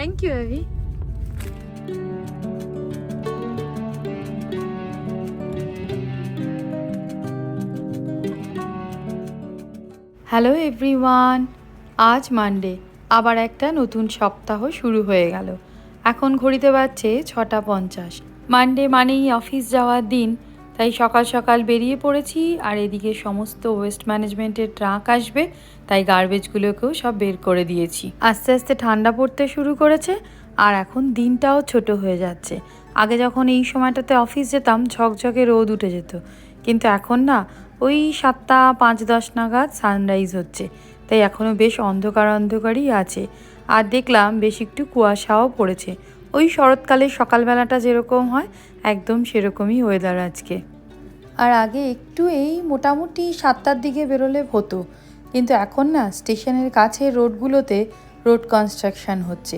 Thank you Avi hello everyone আজ Monday আবার একটা নতুন সপ্তাহ শুরু হয়ে গেল। এখন ঘড়িতে বাজছে ছটা পঞ্চাশ। মানডে মানেই অফিস যাওয়ার দিন। তাই সকাল সকাল বেরিয়ে পড়েছি আর এদিকে সমস্ত ওয়েস্ট ম্যানেজমেন্টের ট্রাক আসবে, তাই গার্বেজগুলোকেও সব বের করে দিয়েছি। আস্তে আস্তে ঠান্ডা পড়তে শুরু করেছে আর এখন দিনটাও ছোট হয়ে যাচ্ছে। আগে যখন এই সময়টাতে অফিস যেতাম, ঝকঝকে রোদ উঠে যেত। কিন্তু এখন না, ওই সাতটা পাঁচ দশ নাগাদ সানরাইজ হচ্ছে। তাই এখনও বেশ অন্ধকার অন্ধকারই আছে। আর দেখলাম বেশ একটু কুয়াশাও পড়েছে। ওই শরৎকালের সকালবেলাটা যেরকম হয়, একদম সেরকমই ওয়েদার আজকে। আর আগে একটু এই মোটামুটি সাতটার দিকে বেরোলে হতো। কিন্তু এখন না, স্টেশনের কাছে রোডগুলোতে রোড কনস্ট্রাকশন হচ্ছে।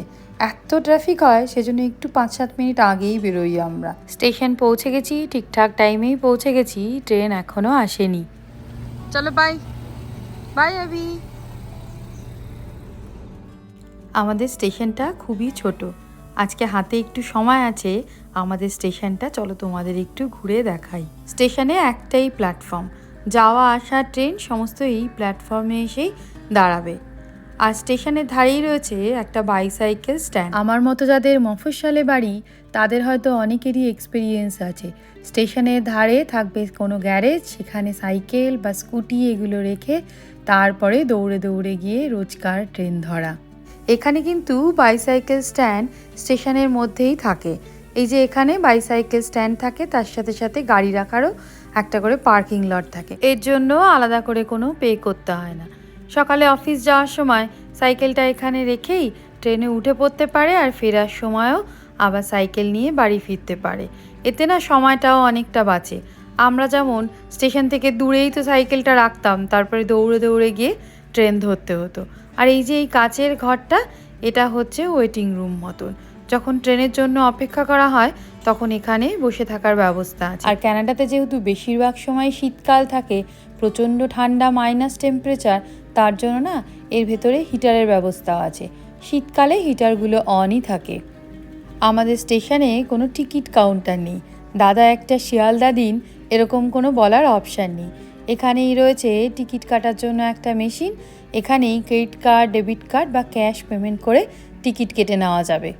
এত ট্রাফিক হয়, সেজন্য একটু পাঁচ সাত মিনিট আগেই বেরোই আমরা। স্টেশন পৌঁছে গেছি, ঠিকঠাক টাইমেই পৌঁছে গেছি, ট্রেন এখনও আসেনি। চলো বাই বাই আবি আমাদের স্টেশনটা খুবই ছোট। আজকে হাতে একটু সময় আছে আমাদের স্টেশনটা, চলো তোমাদের একটু ঘুরে দেখাই। স্টেশনে একটাই প্ল্যাটফর্ম যাওয়া, আসা ট্রেন সমস্ত এই প্ল্যাটফর্মে এসেই দাঁড়াবে। আর স্টেশনের ধারেই রয়েছে একটা বাইসাইকেল স্ট্যান্ড আমার মতো যাদের মফস্বলে বাড়ি, তাদের হয়তো অনেকেরই এক্সপিরিয়েন্স আছে। স্টেশনের ধারে থাকবে কোনো গ্যারেজ সেখানে সাইকেল বা স্কুটি এগুলো রেখে তারপরে দৌড়ে দৌড়ে গিয়ে রোজকার ট্রেন ধরা। এখানে কিন্তু বাইসাইকেল স্ট্যান্ড স্টেশনের মধ্যেই থাকে। এই যে এখানে বাইসাইকেল স্ট্যান্ড থাকে, তার সাথে সাথে গাড়ি রাখারও একটা করে পার্কিং লট থাকে। এর জন্য আলাদা করে কোনো পে করতে হয় না। সকালে অফিস যাওয়ার সময় সাইকেলটা এখানে রেখেই ট্রেনে উঠে পড়তে পারে আর ফেরার সময়ও আবার সাইকেল নিয়ে বাড়ি ফিরতে পারে। এতে না সময়টাও অনেকটা বাঁচে। আমরা যেমন স্টেশন থেকে দূরেই তো সাইকেলটা রাখতাম, তারপরে দৌড়ে দৌড়ে গিয়ে ট্রেন ধরতে হতো। আর এই যে এই কাচের ঘরটা, এটা হচ্ছে ওয়েটিং রুম মতন। যখন ট্রেনের জন্য অপেক্ষা করা হয়, তখন এখানে বসে থাকার ব্যবস্থা আছে। আর ক্যানাডাতে যেহেতু বেশিরভাগ সময় শীতকাল থাকে, প্রচণ্ড ঠান্ডা মাইনাস টেম্পারেচার, তার জন্য না এর ভেতরে হিটারের ব্যবস্থা আছে। শীতকালে হিটারগুলো অনই থাকে। আমাদের স্টেশনে কোনো টিকিট কাউন্টার নেই। দাদা একটা শিয়ালদা দিন, এরকম কোনো বলার অপশান নেই। এখানেই রয়েছে টিকিট কাটার জন্য একটা মেশিন, এখানেই ক্রেডিট কার্ড, ডেবিট কার্ড বা ক্যাশ পেমেন্ট করে টিকিট কেটে নেওয়া যাবে।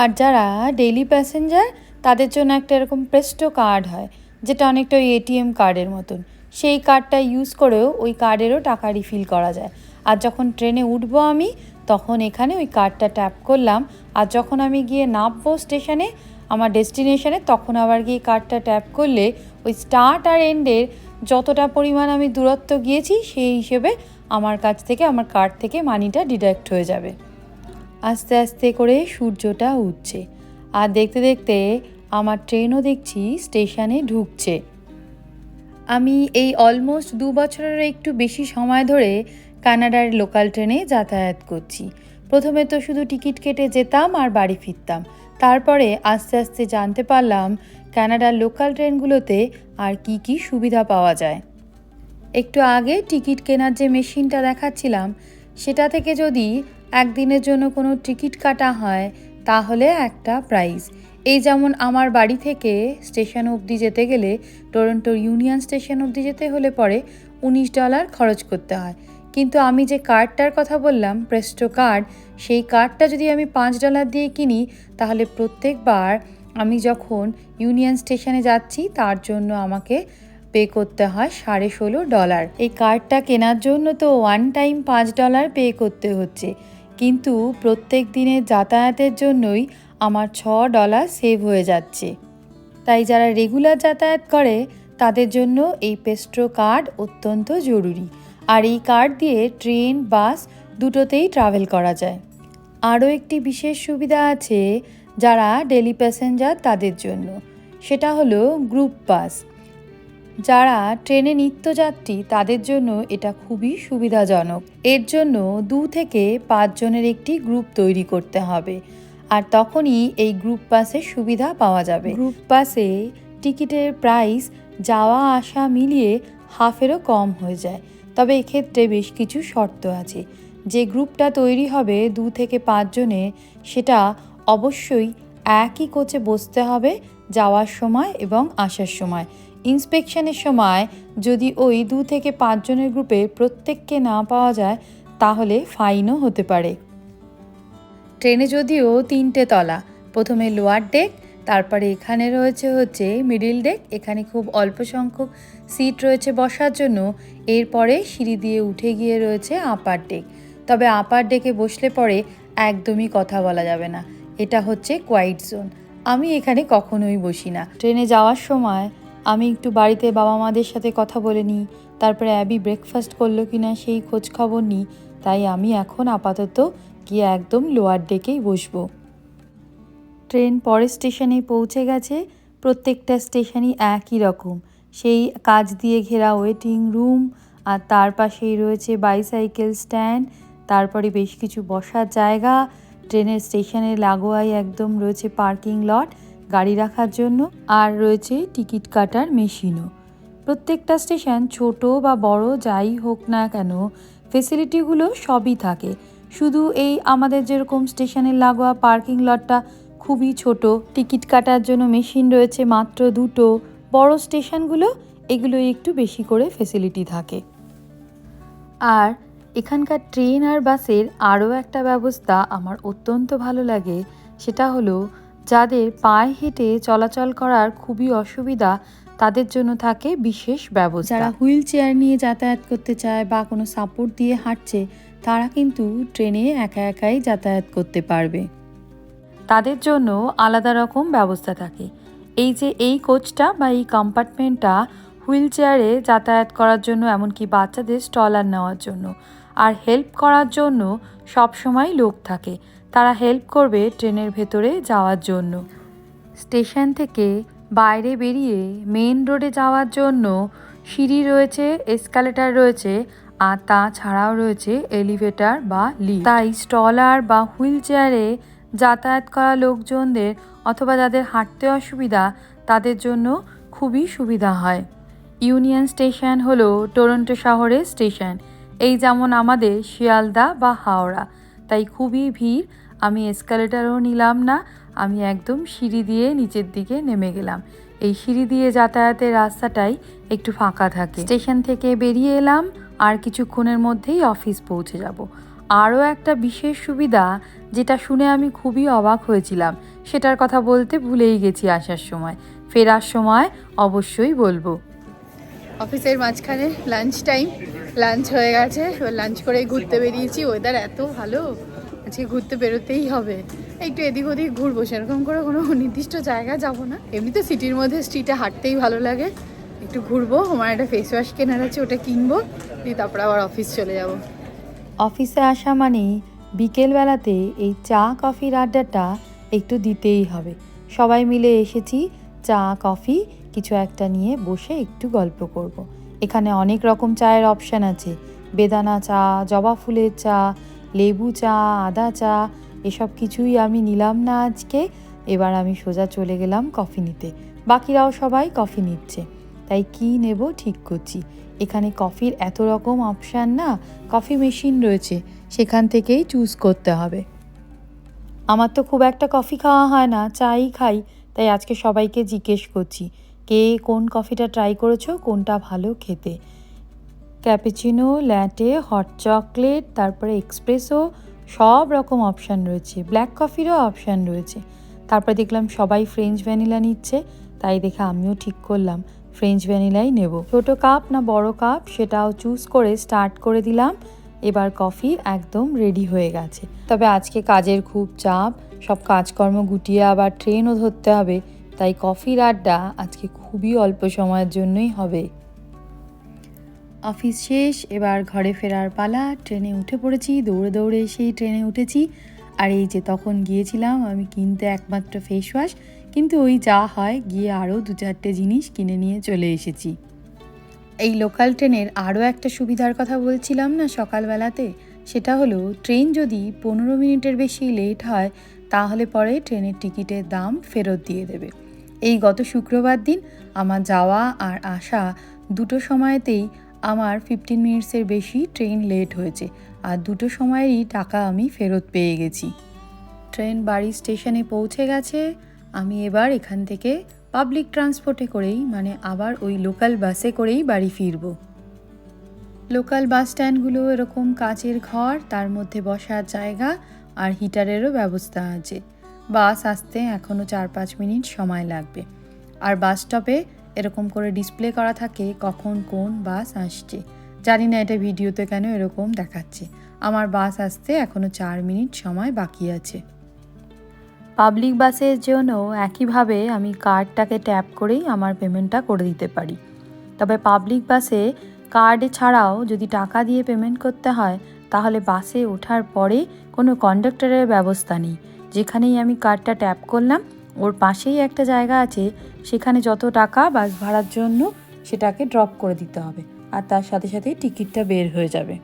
আর যারা ডেইলি প্যাসেঞ্জার তাদের জন্য একটা এরকম প্রেস্টো কার্ড হয়, যেটা অনেকটা ওই এটিএম কার্ডের মতন। সেই কার্ডটা ইউজ করেও ওই কার্ডেরও টাকা রিফিল করা যায়। আর যখন ট্রেনে উঠবো আমি, তখন এখানে ওই কার্ডটা ট্যাপ করলাম। আর যখন আমি গিয়ে নামবো স্টেশনে, আমার ডেস্টিনেশনে তখন আবার গিয়ে কার্ডটা ট্যাপ করলে ওই স্টার্ট আর এন্ডের যতটা পরিমাণ আমি দূরত্ব গিয়েছি, সেই হিসেবে আমার কাছ থেকে, আমার কার্ড থেকে মানিটা ডিডাক্ট হয়ে যাবে। আস্তে আস্তে করে সূর্যটা উঠছে। আর দেখতে দেখতে আমার ট্রেনও দেখছি স্টেশনে ঢুকছে। আমি এই অলমোস্ট দু বছরের একটু বেশি সময় ধরে কানাডার লোকাল ট্রেনে যাতায়াত করছি। প্রথমে তো শুধু টিকিট কেটে যেতাম আর বাড়ি ফিরতাম। তারপরে আস্তে আস্তে জানতে পারলাম কানাডার লোকাল ট্রেনগুলোতে আর কি কি সুবিধা পাওয়া যায়। একটু আগে টিকিট কেনার যে মেশিনটা দেখাচ্ছিলাম, সেটা থেকে যদি একদিনের জন্য কোনো টিকিট কাটা হয়, তাহলে একটা প্রাইস এই যেমন আমার বাড়ি থেকে স্টেশন অবধি যেতে গেলে, টরন্টোর ইউনিয়ন স্টেশন অবধি যেতে হলে পরে উনিশ ডলার খরচ করতে হয়। কিন্তু আমি যে কার্ডটার কথা বললাম প্রেস্টো কার্ড সেই কার্ডটা যদি আমি পাঁচ ডলার দিয়ে কিনি, তাহলে প্রত্যেকবার আমি যখন ইউনিয়ন স্টেশনে যাচ্ছি, তার জন্য আমাকে পে করতে হয় সাড়ে ষোলো ডলার। এই কার্ডটা কেনার জন্য তো ওয়ান টাইম পাঁচ ডলার পে করতে হচ্ছে। কিন্তু প্রত্যেক দিনের যাতায়াতের জন্যই আমার ছ ডলার সেভ হয়ে যাচ্ছে। তাই যারা রেগুলার যাতায়াত করে, তাদের জন্য এই পেস্ট্রো কার্ড অত্যন্ত জরুরি। আর এই কার্ড দিয়ে ট্রেন, বাস দুটোতেই ট্রাভেল করা যায়। আরও একটি বিশেষ সুবিধা আছে যারা ডেলি প্যাসেঞ্জার তাদের জন্য। সেটা হলো গ্রুপ বাস। যারা ট্রেনে নিত্যযাত্রী, তাদের জন্য এটা খুবই সুবিধাজনক। এর জন্য দু থেকে পাঁচজনের একটি গ্রুপ তৈরি করতে হবে। আর তখনই এই গ্রুপ পাসের সুবিধা পাওয়া যাবে। গ্রুপ পাসে টিকিটের প্রাইস যাওয়া আসা মিলিয়ে হাফেরও কম হয়ে যায়। তবে এক্ষেত্রে বেশ কিছু শর্ত আছে। যে গ্রুপটা তৈরি হবে দু থেকে পাঁচজনের সেটা অবশ্যই একই কোচে বসতে হবে যাওয়ার সময় এবং আসার সময়। ইন্সপেকশনের সময় যদি ওই দু থেকে পাঁচজনের গ্রুপে প্রত্যেককে না পাওয়া যায়, তাহলে ফাইনও হতে পারে। ট্রেনে যদিও তিনটে তলা, প্রথমে লোয়ার ডেক, তারপরে এখানে রয়েছে হচ্ছে মিডিল ডেক, এখানে খুব অল্প সংখ্যক সিট রয়েছে বসার জন্য, এরপরে সিঁড়ি দিয়ে উঠে গিয়ে রয়েছে আপার ডেক। তবে আপার ডেকে বসলে পরে একদমই কথা বলা যাবে না, এটা হচ্ছে কোয়াইট জোন। আমি এখানে কখনোই বসি না। ট্রেনে যাওয়ার সময় আমি একটু বাড়িতে বাবা মাদের সাথে কথা বলে নিই। তারপরে অ্যাবি ব্রেকফাস্ট করল কি না সেই খোঁজ খবর নিই। তাই আমি এখন আপাতত গিয়ে একদম লোয়ার ডেকেই বসবো। ট্রেন পরের স্টেশনে পৌঁছে গেছে। প্রত্যেকটা স্টেশনই একই রকম। সেই কাজ দিয়ে ঘেরা ওয়েটিং রুম আর তার পাশেই রয়েছে বাইসাইকেল স্ট্যান্ড তারপরে বেশ কিছু বসার জায়গা। ট্রেনের স্টেশনের লাগোয়াই একদম রয়েছে পার্কিং লট গাড়ি রাখার জন্য আর রয়েছে টিকিট কাটার মেশিনও। প্রত্যেকটা স্টেশন ছোট বা বড় যাই হোক না কেন ফেসিলিটিগুলো সবই থাকে। শুধু এই আমাদের যেরকম স্টেশনের লাগোয়া পার্কিং লটটা খুবই ছোট, টিকিট কাটার জন্য মেশিন রয়েছে মাত্র দুটো, বড় স্টেশনগুলো এগুলো একটু বেশি করে ফেসিলিটি থাকে। আর এখানকার ট্রেন আর বাসের আরও একটা ব্যবস্থা আমার অত্যন্ত ভালো লাগে, সেটা হলো যাদের পায়ে হেঁটে চলাচল করার খুবই অসুবিধা তাদের জন্য থাকে বিশেষ ব্যবস্থা। যারা হুইল চেয়ার নিয়ে যাতায়াত করতে চায় বা কোনো সাপোর্ট দিয়ে হাঁটছে তারা কিন্তু ট্রেনে একা একাই যাতায়াত করতে পারবে। তাদের জন্য আলাদা রকম ব্যবস্থা থাকে। এই যে এই কোচটা বা এই কম্পার্টমেন্টটা হুইল চেয়ারে যাতায়াত করার জন্য এমনকি বাচ্চাদের স্টলার নেওয়ার জন্য আর হেল্প করার জন্য সব সময় লোক থাকে। তারা হেল্প করবে ট্রেনের ভেতরে যাওয়ার জন্য। স্টেশন থেকে বাইরে বেরিয়ে মেন রোডে যাওয়ার জন্য সিঁড়ি রয়েছে এসকালেটার রয়েছে, আর তাছাড়াও রয়েছে এলিভেটর বা লিফট তাই স্টলার বা হুইল চেয়ারে যাতায়াত করা লোকজনদের অথবা যাদের হাঁটতে অসুবিধা, তাদের জন্য খুবই সুবিধা হয়। ইউনিয়ন স্টেশন হলো টরন্টো শহরের স্টেশন এই যেমন আমাদের শিয়ালদা বা হাওড়া। তাই খুবই ভিড় আমি এসকালেটারও নিলাম না, আমি একদম সিঁড়ি দিয়ে নিচের দিকে নেমে গেলাম। এই সিঁড়ি দিয়ে যাতায়াতের রাস্তাটাই একটু ফাঁকা থাকে। স্টেশন থেকে বেরিয়ে এলাম, আর কিছুক্ষণের মধ্যেই অফিস পৌঁছে যাব। আরও একটা বিশেষ সুবিধা, যেটা শুনে আমি খুবই অবাক হয়েছিলাম, সেটার কথা বলতে ভুলেই গেছি আসার সময়। ফেরার সময় অবশ্যই বলব। অফিসের মাঝখানে লাঞ্চ টাইম লাঞ্চ হয়ে গেছে লাঞ্চ করে ঘুরতে বেরিয়েছি ওয়েদার এত ভালো। আজকে ঘুরতে বেরোতেই হবে। একটু এদিক ওদিক ঘুরবো, সেরকম করে কোনো নির্দিষ্ট জায়গা যাব না। এমনিতে সিটির মধ্যে স্ট্রিটে হাঁটতেই ভালো লাগে। একটু ঘুরবো, আমার একটা ফেস ওয়াশ কেনার আছে, ওটা কিনবো, দিয়ে তারপর আবার অফিস চলে যাব। অফিসে আসা মানে বিকেলবেলাতে এই চা, কফির আড্ডাটা একটু দিতেই হবে। সবাই মিলে এসেছি, চা, কফি, কিছু একটা নিয়ে বসে একটু গল্প করব। এখানে অনেক রকম চায়ের অপশান আছে। বেদানা চা, জবা ফুলের চা লেবু চা, আদা চা, এসব কিছুই আমি নিলাম না আজকে। এবার আমি সোজা চলে গেলাম কফি নিতে। বাকিরাও সবাই কফি নিচ্ছে। তাই কি নেব ঠিক করছি। এখানে কফির এত রকম অপশান না কফি মেশিন রয়েছে। সেখান থেকেই চুজ করতে হবে। আমার তো খুব একটা কফি খাওয়া হয় না, চাই খাই। তাই আজকে সবাইকে জিজ্ঞেস করছি, কে কোন কফিটা ট্রাই করেছ, কোনটা ভালো খেতে? ক্যাপুচিনো, ল্যাটে, হট চকলেট, তারপরে এক্সপ্রেসো, সব রকম অপশান রয়েছে। ব্ল্যাক কফিরও অপশান রয়েছে। তারপরে দেখলাম সবাই ফ্রেঞ্চ ভ্যানিলা নিচ্ছে, তাই দেখে আমিও ঠিক করলাম, ফ্রেঞ্চ ভ্যানিলাই নেব। ছোটো কাপ না বড় কাপ সেটাও চুজ করে স্টার্ট করে দিলাম। এবার কফি একদম রেডি হয়ে গেছে। তবে আজকে কাজের খুব চাপ, সব কাজকর্ম গুটিয়ে আবার ট্রেনও ধরতে হবে, তাই কফির আড্ডা আজকে খুবই অল্প সময়ের জন্যই হবে। অফিস শেষ, এবার ঘরে ফেরার পালা, ট্রেনে উঠে পড়েছি, দৌড়ে দৌড়ে এসেই ট্রেনে উঠেছি। আর এই যে তখন গিয়েছিলাম, আমি কিনতে একমাত্র ফেস ওয়াশ কিন্তু ওই যা হয়, গিয়ে আরও দু চারটে জিনিস কিনে নিয়ে চলে এসেছি। এই লোকাল ট্রেনের আরও একটা সুবিধার কথা বলছিলাম না সকালবেলাতে? সেটা হলো, ট্রেন যদি পনেরো মিনিটের বেশি লেট হয়, তাহলে পরে ট্রেনের টিকিটের দাম ফেরত দিয়ে দেবে। এই গত শুক্রবার দিন আমার যাওয়া আর আসা দুটো সময়তেই আমার ফিফটিন মিনিটসের বেশি ট্রেন লেট হয়েছে আর দুটো সময়েরই টাকা আমি ফেরত পেয়ে গেছি। ট্রেন বাড়ি স্টেশনে পৌঁছে গেছে, আমি এবার এখান থেকে পাবলিক ট্রান্সপোর্টে করেই মানে আবার ওই লোকাল বাসে করেই বাড়ি ফিরবো। লোকাল বাস স্ট্যান্ডগুলো এরকম কাচের ঘর, তার মধ্যে বসার জায়গা আর হিটারেরও ব্যবস্থা আছে। বাস আসতে এখনও চার পাঁচ মিনিট সময় লাগবে। আর বাস স্টপে এরকম করে ডিসপ্লে করা থাকে কখন কোন বাস আসছে। জানি না এটা ভিডিওতে কেন এরকম দেখাচ্ছে। আমার বাস আসতে এখনও চার মিনিট সময় বাকি আছে। পাবলিক বাসের জন্য একইভাবে আমি কার্ডটাকে ট্যাপ করেই আমার পেমেন্টটা করে দিতে পারি। তবে পাবলিক বাসে কার্ডে ছাড়াও যদি টাকা দিয়ে পেমেন্ট করতে হয়, তাহলে বাসে ওঠার পরে কোনো কন্ডাক্টরের ব্যবস্থা নেই। যেখানেই আমি কার্ডটা ট্যাপ করলাম ওর পাশেই একটা জায়গা আছে, সেখানে যত টাকা বাস ভাড়ার জন্য সেটাকে ড্রপ করে দিতে হবে আর তার সাথে সাথে টিকিটটা বের হয়ে যাবে।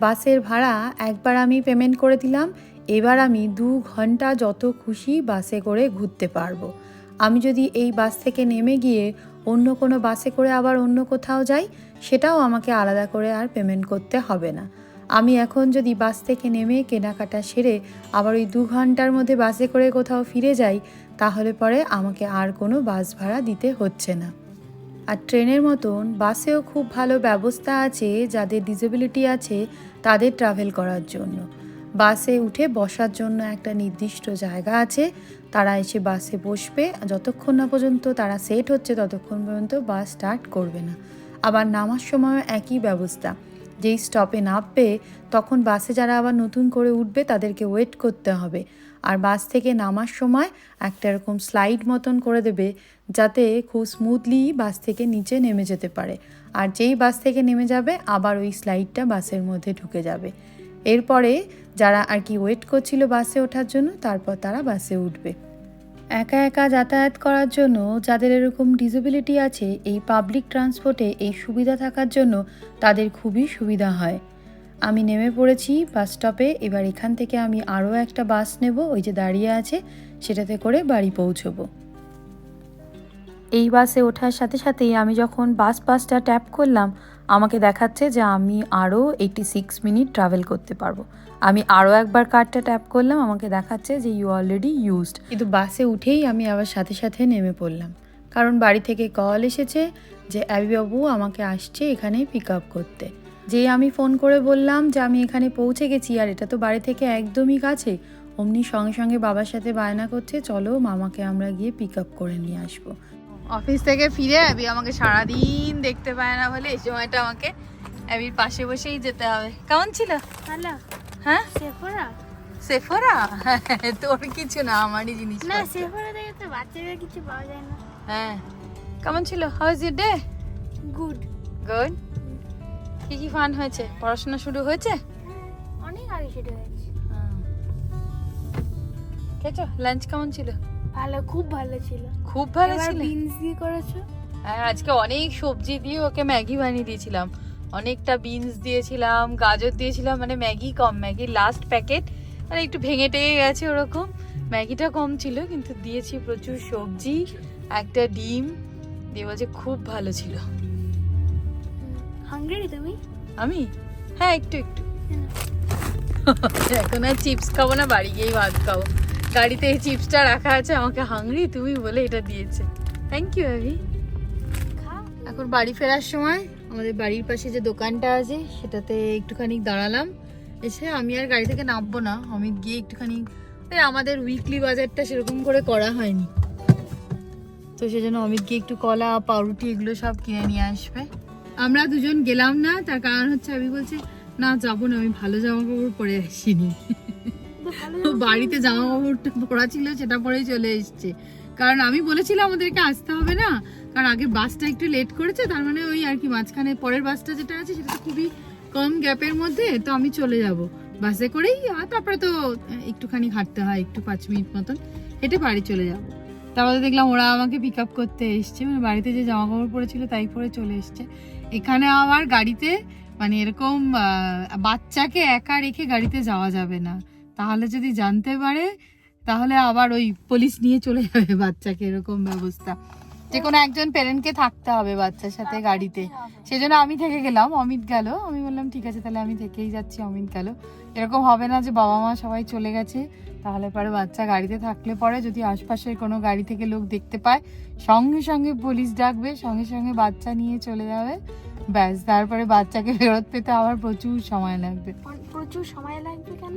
বাসের ভাড়া একবার আমি পেমেন্ট করে দিলাম, এবার আমি দু ঘণ্টা যত খুশি বাসে করে ঘুরতে পারব। আমি যদি এই বাস থেকে নেমে গিয়ে অন্য কোনো বাসে করে আবার অন্য কোথাও যাই, সেটাও আমাকে আলাদা করে আর পেমেন্ট করতে হবে না। আমি এখন যদি বাস থেকে নেমে কেনাকাটা সেরে আবার ওই দু ঘণ্টার মধ্যে বাসে করে কোথাও ফিরে যাই, তাহলে পরে আমাকে আর কোনো বাস ভাড়া দিতে হচ্ছে না। আর ট্রেনের মতন বাসেও খুব ভালো ব্যবস্থা আছে যাদের ডিসেবিলিটি আছে তাদের ট্রাভেল করার জন্য। বাসে উঠে বসার জন্য একটা নির্দিষ্ট জায়গা আছে, তারা এসে বাসে বসবে, যতক্ষণ না পর্যন্ত তারা সেট হচ্ছে ততক্ষণ পর্যন্ত বাস স্টার্ট করবে না। আবার নামার সময় একই ব্যবস্থা। যেই স্টপে নামবে, তখন বাসে যারা আবার নতুন করে উঠবে, তাদেরকে ওয়েট করতে হবে। আর বাস থেকে নামার সময় একটা এরকম স্লাইড মতন করে দেবে, যাতে খুব স্মুথলি বাস থেকে নিচে নেমে যেতে পারে। আর যেই বাস থেকে নেমে যাবে, আবার ওই স্লাইডটা বাসের মধ্যে ঢুকে যাবে। এরপরে যারা আর কি ওয়েট করছিল বাসে ওঠার জন্য, তারপর তারা বাসে উঠবে। একা একা যাতায়াত করার জন্য যাদের এরকম ডিসেবিলিটি আছে, এই পাবলিক ট্রান্সপোর্টে এই সুবিধা থাকার জন্য তাদের খুবই সুবিধা হয়। আমি নেমে পড়েছি বাস স্টপে এবার এখান থেকে আমি আরও একটা বাস নেব, ওই যে দাঁড়িয়ে আছে, সেটাতে করে বাড়ি পৌঁছবো। এই বাসে ওঠার সাথে সাথেই আমি যখন বাস পাসটা ট্যাপ করলাম আমাকে দেখাচ্ছে যে আমি আরও এইটি সিক্স মিনিট ট্রাভেল করতে পারব। আমি আরও একবার কার্ডটা ট্যাপ করলাম, আমাকে দেখাচ্ছে যে ইউ অলরেডি ইউজড কিন্তু বাসে উঠেই আমি আবার সাথে সাথে নেমে পড়লাম। কারণ বাড়ি থেকে কল এসেছে যে অ্যাবিবাবু আমাকে আসছে এখানে পিক আপ করতে। যে আমি ফোন করে বললাম যে আমি এখানে পৌঁছে গেছি, আর এটা তো বাড়ি থেকে একদমই কাছে, অমনি সঙ্গে সঙ্গে বাবার সাথে বায়না করছে, চলো মামাকে আমরা গিয়ে পিক আপ করে নিয়ে আসব। অফিস থেকে ফিরে অ্যাবি আমাকে সারাদিন দেখতে পায় না বলে এই সময়টা আমাকে অ্যাবির পাশে বসেই যেতে হবে। কেমন ছিল? হ্যালো হ্যাঁ? সেফোরা? সেফোরা? তোর কিছু না আমারই জিনিস না সেফোরা থেকে তো বাচ্চাদের কিছু পাওয়া যায় না। হ্যাঁ। কেমন ছিল? How is your day good good কি কি ফান হয়েছে? পড়াশোনা শুরু হয়েছে? অনেক আগে সেটা হয়েছে। খেয়েছো? লাঞ্চ কেমন ছিল? ভালো খুব ভালো ছিল। খুব ভালো ছিল? বিনস দিয়ে করেছ? হ্যাঁ আজকে অনেক সবজি দিয়ে ওকে ম্যাগি বানিয়ে দিয়েছিলাম। অনেকটা বিনস দিয়েছিলাম গাজর দিয়েছিলাম মানে ম্যাগি কম ম্যাগির লাস্ট প্যাকেট মানে একটু ভেঙে টেঙে গেছে ওরকম। ম্যাগিটা কম ছিল কিন্তু দিয়েছি প্রচুর সবজি একটা ডিম। দিয়ে বলছে খুব ভালো ছিল। হাঙ্গরি তুমি? আমি? হ্যাঁ একটু একটু। এখন আর চিপস খাব না বাড়ি গিয়েই ভাত খাব। গাড়িতে এই চিপসটা রাখা আছে, আমাকে হাংরি তুমি বলে এটা দিয়েছে। থ্যাংক ইউ খাও এখন বাড়ি ফেরার সময়, আমাদের বাড়ির পাশে যে দোকানটা আছে, সেটাতে একটুখানি দাঁড়ালাম। এসে আমি আর গাড়ি থেকে নামবো না, অমিত গিয়ে একটুখানি আমাদের উইকলি বাজারটা সেরকম করে করা হয়নি। তো সেজন্য অমিত গিয়ে একটু কলা, পাউরুটি এগুলো সব কিনে নিয়ে আসবে। আমরা দুজন গেলাম না, তার কারণ হচ্ছে আমি বলছি, না, যাব না, আমি ভালো জামা কাপড় পরে আসিনি। বাড়িতে জামা কাপড়টা পরা ছিল, সেটা পরেই চলে এসছে। কারণ আমি বলেছিলাম আমাদেরকে আসতে হবে না, কারণ আগে বাসটা একটু লেট করেছে, তার মানে ওই আর কি মাঝখানে পরের বাসটা যেটা আছে, সেটা তো খুবই কম গ্যাপের মধ্যে, তো আমি চলে যাব। বাসে করেই তারপরে তো একটুখানি হাঁটতে হয়, একটু পাঁচ মিনিট মতন, হেঁটে বাড়ি চলে যাব। তারপরে দেখলাম ওরা আমাকে পিক আপ করতে এসছে মানে বাড়িতে যে জামা কাপড় পরেছিল তাই পরে চলে এসছে। এখানে আবার গাড়িতে মানে এরকম বাচ্চাকে একা রেখে গাড়িতে যাওয়া যাবে না। তাহলে যদি জানতে পারে তাহলে আবার ওই পুলিশ নিয়ে চলে যাবে বাচ্চাকে এরকম ব্যবস্থা। যে কোনো একজন প্যারেন্টকে থাকতে হবে বাচ্চার সাথে গাড়িতে। সেজন্য আমি থেকে গেলাম অমিত গেল। আমি বললাম ঠিক আছে তাহলে আমি থেকেই যাচ্ছি অমিত গেল। এরকম হবে না যে বাবা মা সবাই চলে গেছে তাহলে পরে বাচ্চা গাড়িতে থাকলে পরে যদি আশপাশের কোনো গাড়ি থেকে লোক দেখতে পায় সঙ্গে সঙ্গে পুলিশ ডাকবে সঙ্গে সঙ্গে বাচ্চা নিয়ে চলে যাবে। ব্যাস তারপরে বাচ্চাকে ফেরত পেতে আবার প্রচুর সময় লাগবে। প্রচুর সময় লাগবে কেন?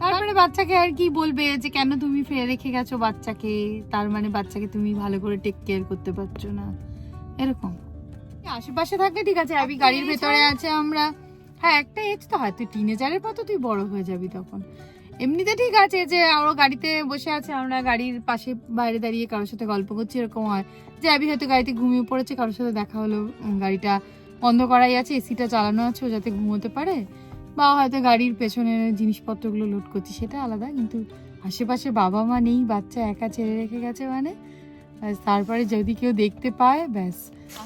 তারপরে বাচ্চাকে আর কি বলবে যে কেন তুমি ফেলে রেখে গেছো বাচ্চাকে? তার মানে বাচ্চাকে তুমি ভালো করে টেক কেয়ার করতে পারছ না। এরকম। আশেপাশে থাকলে ঠিক আছে আমি গাড়ির ভেতরে আছে আমরা। হ্যাঁ একটা এজ তো হয়তো টিনেজারের পর তো তুই বড় হয়ে যাবি তখন। এমনিতে ঠিক আছে যে আমরা গাড়িতে বসে আছে আমরা গাড়ির পাশে বাইরে দাঁড়িয়ে কারোর সাথে গল্প করছি এরকম হয়। যে আবি হয়তো গাড়িতে ঘুমিয়ে পড়েছে কারোর সাথে দেখা হলো গাড়িটা বন্ধ করাই আছে এসিটা চালানো আছে ও যাতে ঘুমোতে পারে। বা হয়তো গাড়ির পেছনে জিনিসপত্রগুলো লোড করছি সেটা আলাদা কিন্তু আশেপাশে বাবা মা নেই বাচ্চা একা ছেড়ে রেখে গেছে মানে। তারপরে যদি কেউ দেখতে পায় ব্যাস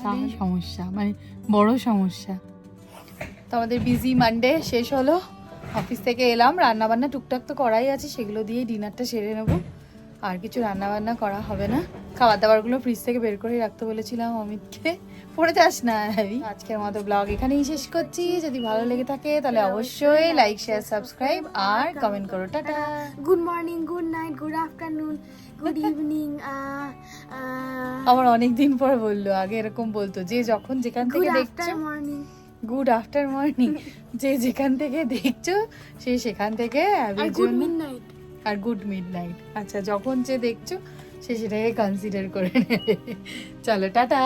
তাহলে সমস্যা মানে বড় সমস্যা। তো আমাদের বিজি মানডে শেষ হলো। অফিস থেকে এলাম রান্নাবান্না টুকটাক তো করাই আছে সেগুলো দিয়ে ডিনারটা সেরে নেব। আর কিছু রান্না বান্না করা হবে না। খাবার দাবারগুলো ফ্রিজ থেকে বের করে রাখতে বলেছিলাম অমিতকে। পড়ে যাস না হ্যাভি আজকের মতো ব্লগ এখানেই শেষ করছি। যদি ভালো লেগে থাকে তাহলে অবশ্যই লাইক শেয়ার সাবস্ক্রাইব আর কমেন্ট করো। Tata. Good morning good night good afternoon good evening আমার অনেক দিন পর বলল আগে এরকম বলতো যে যখন যেখান থেকে দেখছ মর্নিং গুড আফটার মর্নিং যে যেখান থেকে দেখছ সে সেখান থেকে গুড মিডনাইট আর গুড মিড নাইট আচ্ছা যখন যে দেখছ, সে সেটাকে কনসিডার করে নেবে। চলো, টাটা!